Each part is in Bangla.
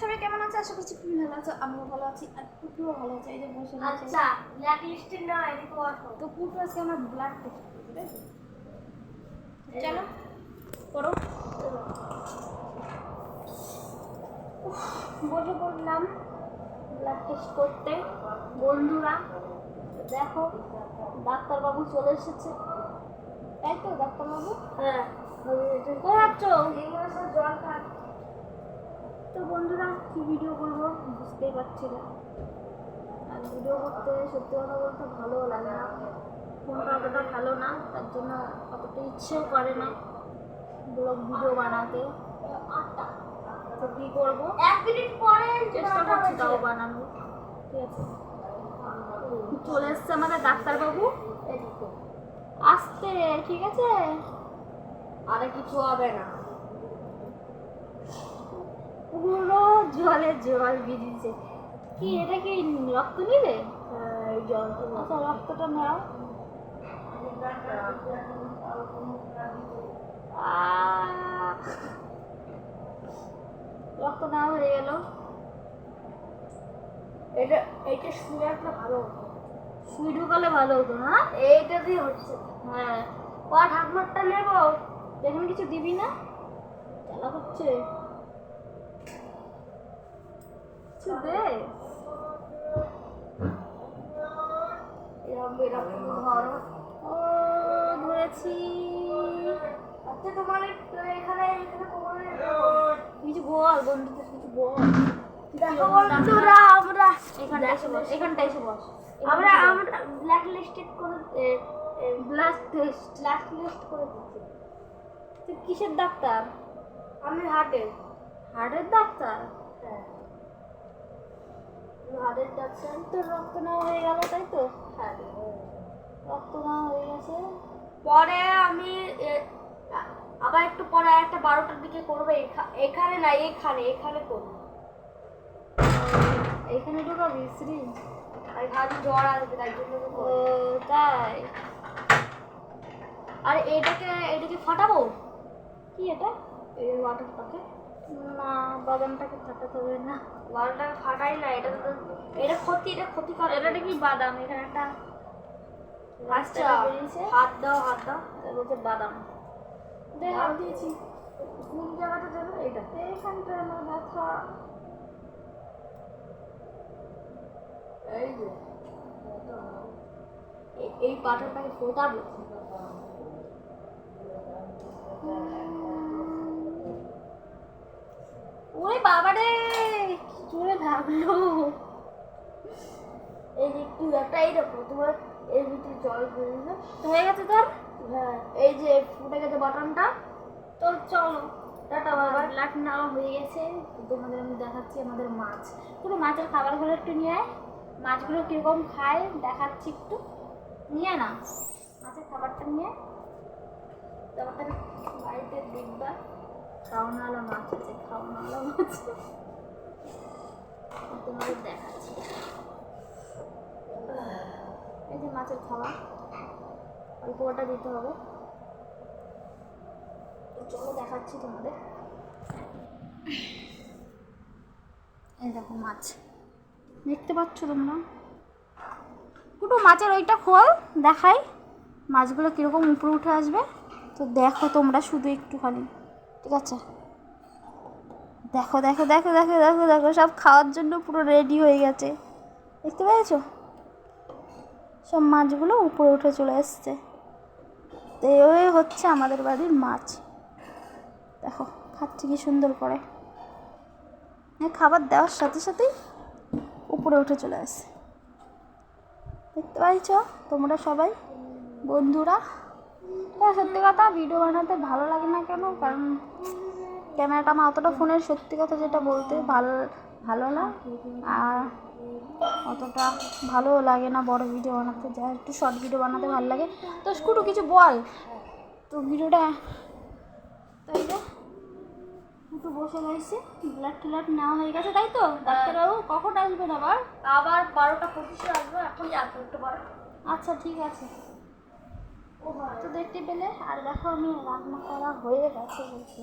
সবাই কেমন আছে? আশা করছি তুমি ভালো আছো আমিও ভালো আছি আর পুটুও ভালো আছে এই যে বসে আছে আচ্ছা ব্ল্যাক লিস্টেড না এদিকে বসো। তো পুটু আজকে আমার ব্লাড টেস্ট চলো করো বসে পড়লাম ব্লাড টেস্ট করতে। বন্ধুরা দেখো ডাক্তারবাবু চলে এসেছে। তাই তো ডাক্তারবাবু? হ্যাঁ জল খান তো বন্ধুরা কি ভিডিও করব? বুঝতেই পারছি না। আর ভিডিও করতে সত্যি কথা বলতে ভালোও লাগে না। ফোনটা অতটা ভালো না তার জন্য অতটা ইচ্ছেও করে না ব্লগ ভিডিও বানাতে। তো কী করব? এক মিনিট পরে চেষ্টা করছি তাও বানানো ঠিক আছে। চলে এসছে আমাদের ডাক্তারবাবু। আসতে ঠিক আছে? আরে কিছু হবে না। পুরো জলে জল বেরিয়েছে কি এটা কি রক্ত নিলে? হ্যাঁ জলটা আচ্ছা রক্তটা নাও! রক্ত নেওয়া হয়ে গেল। এটা এইটা শুনে একটা ভালো হতো। সুই ঢুকালে ভালো হতো না? এইটা দিয়ে হচ্ছে। হ্যাঁ। পা ঠাকুমারটা নেব। দেখুন কিছু দিবি না? চালা হচ্ছে কিছু দে এরকম এরকম ধরো ও ধরেছি আচ্ছা তোমার এখানে এখানে কিছু বল বন্ধুদের কিছু বল বন্ধুরা আমরা এখানটা এসে বস এখানটা এসে বস আমরা আমরা ব্ল্যাক লিস্টেড করে ব্ল্যাক লিস্ট করে দিচ্ছি। তুই কিসের ডাক্তার? আমি হার্টের হার্টের ডাক্তার? হ্যাঁ। হার্টের ডাক্তার তোর রক্ত নেওয়া হয়ে গেল তাই তো? হ্যাঁ রক্ত নেওয়া হয়ে গেছে। পরে আমি আবার একটু পরে একটা বারোটার দিকে করব এখা- এখানে না এখানে এখানে করব। এখানে ঢুকাবি শ্রী আর ভাবি জ্বর আসবে তাই জন্য। তাই? আর এটাকে এটাকে ফাটাবো? কি এটা? এই ওয়াটারটাকে না বাদামটাকে ফাটাতে হবে না। ওয়াটারটাকে ফাটাই না এটা তো এটা ক্ষতি এটা ক্ষতি করে এটা কি বাদাম এখানে একটা আচ্ছা হাত দাও হাত দাও। বলছে বাদাম। হাত দিয়েছি। কোন জায়গাটা দেবে? এটা। এইখানটা আমার ব্যথা। এই যে এই- পাটাটাকে ফোটাবে ওরে বাবা রে কি জোরে লাগল এই যে একটু একটা এইরকম তোমার এর ভিতরে জল বেরিয়ে হয়ে গেছে তোর? হ্যাঁ এই যে ফুটে গেছে বাটনটা। তো চলো টাটা বাবা ব্লাড নেওয়া হয়ে গেছে। তোমাদের আমি দেখাচ্ছি আমাদের মাছ। পুরো মাছের খাবারগুলো একটু নিয়ে আয়। মাছগুলো কীরকম খায় দেখাচ্ছি একটু। নিয়ে না মাছের খাবারটা নিয়ে। তারপর বাড়িতে দেখবা খাওয়ানোওয়ালা মাছ আছে খাওয়ানোওয়ালা মাছ আমি তোমাদের দেখাচ্ছি। এই যে মাছের খাবার অল্প কটা দিতে হবে। চলো দেখাচ্ছি তোমাদের। এই দেখো মাছ। দেখতে পাচ্ছ তোমরা? কুটু মাছের ওইটা খোল, দেখাই মাছগুলো কীরকম উপরে উঠে আসবে। তো দেখো তোমরা শুধু একটুখানি, ঠিক আছে? দেখো দেখো দেখো দেখো দেখো দেখো, সব খাওয়ার জন্য পুরো রেডি হয়ে গেছে। দেখতে পেয়েছ? সব মাছগুলো উপরে উঠে চলে এসছে তো এই হচ্ছে আমাদের বাড়ির মাছ। দেখো, খাচ্ছে কি সুন্দর করে। খাবার দেওয়ার সাথে সাথেই উপরে উঠে চলে আসে দেখতে পাইছ? তোমরা সবাই, বন্ধুরা। হ্যাঁ সত্যি কথা ভিডিও বানাতে ভালো লাগে না কেন? কারণ ক্যামেরাটা আমার অতটা ফোনের সত্যি কথা যেটা বলতে ভালো ভালো না? আর অতটা ভালোও লাগে না বড় ভিডিও বানাতে। যা একটু শর্ট ভিডিও বানাতে ভালো লাগে। তো স্কুটু কিছু বল? তো ভিডিওটা তাই তো? একটু বসে রয়েছে। ব্লাড ট্লাড নেওয়া হয়ে গেছে তাই তো? ডাক্তারবাবু কখন আসবেন আবার? আবার বারোটা পঁচিশে আসবে এখনই আসবে একটু পরে। আচ্ছা ঠিক আছে। ও তো দেখতে পেলে আর দেখো আমি রান্না করা হয়ে গেছে বলছি।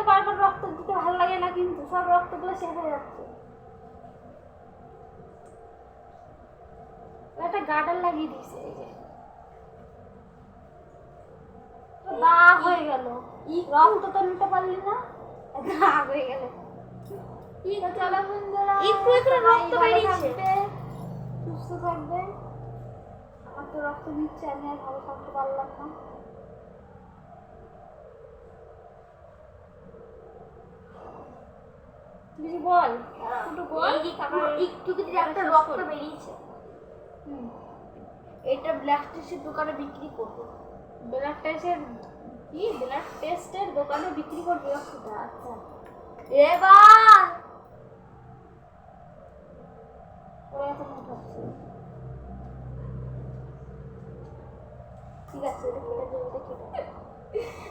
এত বারবার রক্ত দিতে ভালো লাগে না কিন্তু সব রক্তগুলো শেষ হয়ে যাচ্ছে। একটা গার্ডার লাগিয়ে দিয়েছে এই যে। দাগ হয়ে গেল। রক্ত তো নিতে পারলি না দাগ হয়ে গেল। চলো বন্ধুরা একটু একটু রক্ত বেরিয়েছে। সুস্থ থাকবে। আমার তো রক্ত নিচ্ছে আমি আর ভালো থাকতে পারলাম না। কিছু বল। একটু বল। এই যে কাকার একটু যদি একটা রক্ত বেরিয়েছে। এটা ব্ল্যাক টেস্টের দোকানে বিক্রি করব। ব্লাড টেস্টের কি? ব্লাড টেস্টের দোকানে বিক্রি করবি? রক্তটা আচ্ছা এবার ঠিক আছে এটা কেটে দেবো, এটা কেটে দেবো।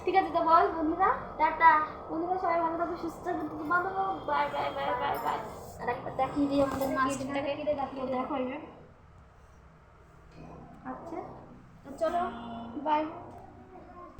ঠিক আছে তো বল বন্ধুরা টাটা বন্ধুরা সবাই ভালো থাকবে সুস্থ থাকবে ভালো bye bye bye bye bye আর একবার দেখিয়ে দিই আমাদের মাছটাকে দেখিয়ে দেখো আচ্ছা তো চলো বাই